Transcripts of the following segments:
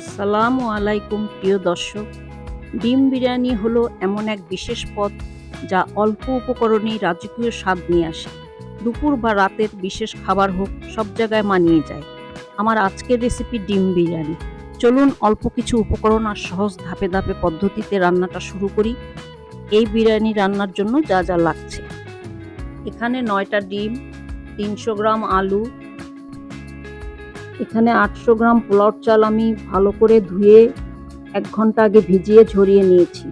আসসালামু আলাইকুম, প্রিয় দর্শক। ডিম বিরিয়ানি হলো এমন এক বিশেষ পদ যা অল্প উপকরণেই রাজকীয় স্বাদ নিয়ে আসে। দুপুর বা রাতের বিশেষ খাবার হোক, সব জায়গায় মানিয়ে যায়। আমার আজকের রেসিপি ডিম বিরিয়ানি। চলুন অল্প কিছু উপকরণ আর সহজ ধাপে ধাপে পদ্ধতিতে রান্নাটা শুরু করি। এই বিরিয়ানি রান্নার জন্য যা যা লাগছে। এখানে নয়টা ডিম, তিনশো গ্রাম আলু এখানে আটশো গ্রাম পোলাও চাল আমি ভালো করে ধুয়ে এক ঘণ্টা আগে ভিজিয়ে ঝরিয়ে নিয়েছি।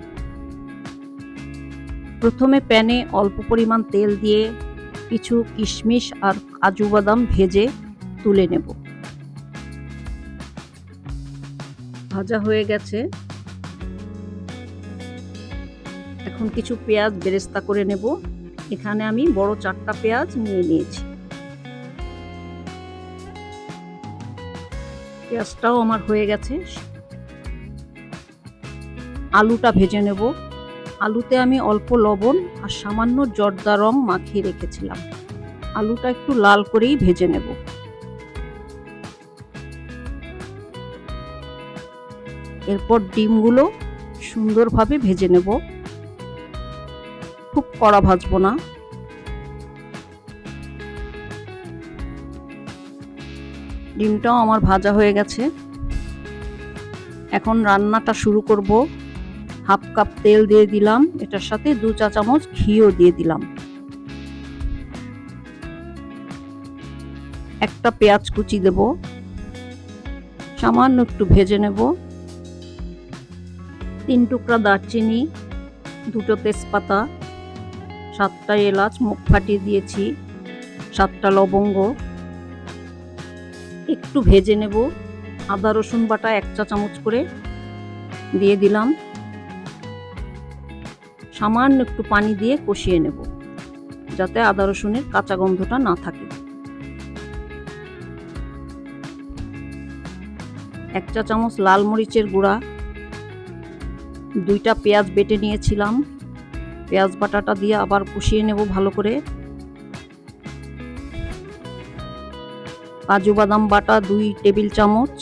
প্রথমে প্যানে অল্প পরিমাণ তেল দিয়ে কিছু কিশমিশ আর কাজু বাদাম ভেজে তুলে নেব। ভাজা হয়ে গেছে। এখন কিছু পেঁয়াজ বেরেস্তা করে নেব। এখানে আমি বড় চারটা পেঁয়াজ নিয়ে নিয়েছি। পেঁয়াজটাও আমার হয়ে গেছে। আলুটা ভেজে নেব। আলুতে আমি অল্প লবণ আর সামান্য জর্দা রং মাখিয়ে রেখেছিলাম। আলুটা একটু লাল করেই ভেজে নেব। এরপর ডিমগুলো সুন্দরভাবে ভেজে নেব। খুব কড়া ভাজবো না। ডিমটাও আমার ভাজা হয়ে গেছে। এখন রান্নাটা শুরু করব। হাফ কাপ তেল দিয়ে দিলাম। এটার সাথে দু চা চামচ ঘিও দিয়ে দিলাম। একটা পেঁয়াজ কুচি দেব। সামান্য একটু ভেজে নেব। তিন টুকরা দারচিনি, দুটো তেজপাতা, সাতটা এলাচ, মুখ ফাটিয়ে দিয়েছি, সাতটা লবঙ্গ একটু ভেজে নেব। আদা, রসুন বাটা এক চা চামচ করে দিয়ে দিলাম। সামান্য একটু পানি দিয়ে কষিয়ে নেব, যাতে আদা, রসুনের কাঁচা গন্ধটা না থাকে। এক চা চামচ লাল মরিচের গুঁড়া, দুইটা পেঁয়াজ বেটে নিয়েছিলাম। পেঁয়াজ বাটাটা দিয়ে আবার কষিয়ে নেব ভালো করে। কাজু বাদাম বাটা, দুই টেবিল চামচ।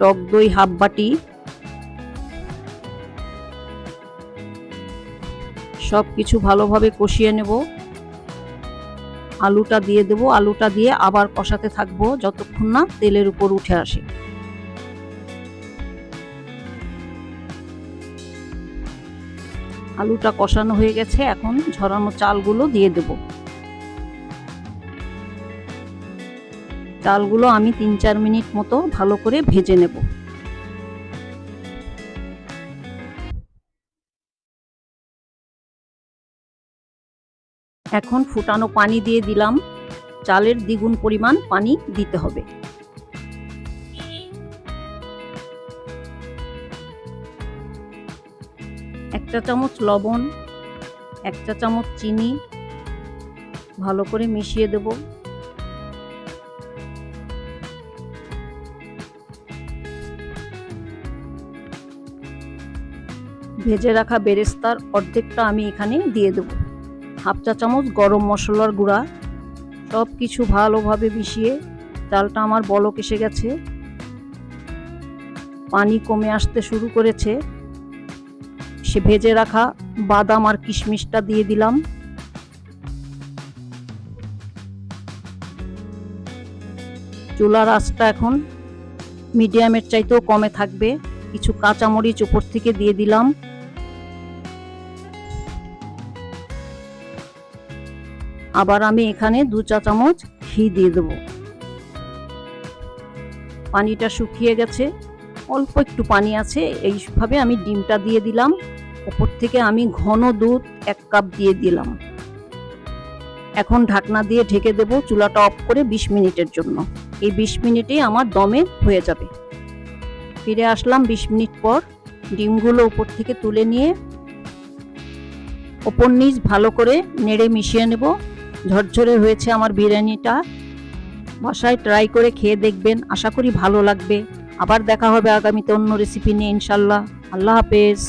টক দই হাফ বাটি। সব কিছু ভালোভাবে কষিয়ে নেব। আলুটা দিয়ে দেব। আলুটা দিয়ে আবার কষাতে থাকব যতক্ষণ না তেলের উপর উঠে আসে। আলুটা কষানো হয়ে গেছে, এখন ঝরানো চালগুলো দিয়ে দেব। চালগুলো আমি তিন চার মিনিট মতো ভালো করে ভেজে নেব। এখন ফুটানো পানি দিয়ে দিলাম। চালের দ্বিগুণ পরিমাণ পানি দিতে হবে। এক চা চামচ লবণ, এক চা চামচ চিনি, ভালো করে মিশিয়ে দেব। ভেজে রাখা বেরেস্তার অর্ধেকটা আমি এখানে দিয়ে দেব। হাফ চা চামচ গরম মশলার গুঁড়া সব কিছু ভালোভাবে মিশিয়ে চালটা আমার বলক এসে গেছে। পানি কমে আসতে শুরু করেছে। সে ভেজে রাখা বাদাম আর কিশমিশটা দিয়ে দিলাম। চুলার আঁচটা এখন মিডিয়ামের চাইতেও কমে থাকবে। কিছু কাঁচামরিচ উপর থেকে দিয়ে দিলাম। আবার আমি এখানে দু চা চামচ ঘি দিয়ে দেব। পানিটা শুকিয়ে গেছে। অল্প একটু পানি আছে। এইভাবে আমি ডিমটা দিয়ে দিলাম। ওপর থেকে আমি ঘন দুধ এক কাপ দিয়ে দিলাম। এখন ঢাকনা দিয়ে ঢেকে দেব চুলাটা অফ করে বিশ মিনিটের জন্য। এই বিশ মিনিটেই আমার দমে হয়ে যাবে। ফিরে আসলাম বিশ মিনিট পর। ডিমগুলো উপর থেকে তুলে নিয়ে ওপর নিচ ভালো করে নেড়ে মিশিয়ে নেব। ঝরঝরে হয়েছে আমার বিরিয়ানিটা। বাসায় ট্রাই করে খেয়ে দেখবেন। আশা করি ভালো লাগবে। আবার দেখা হবে আগামীতে অন্য রেসিপি নিয়ে ইনশাল্লাহ আল্লাহ হাফেজ।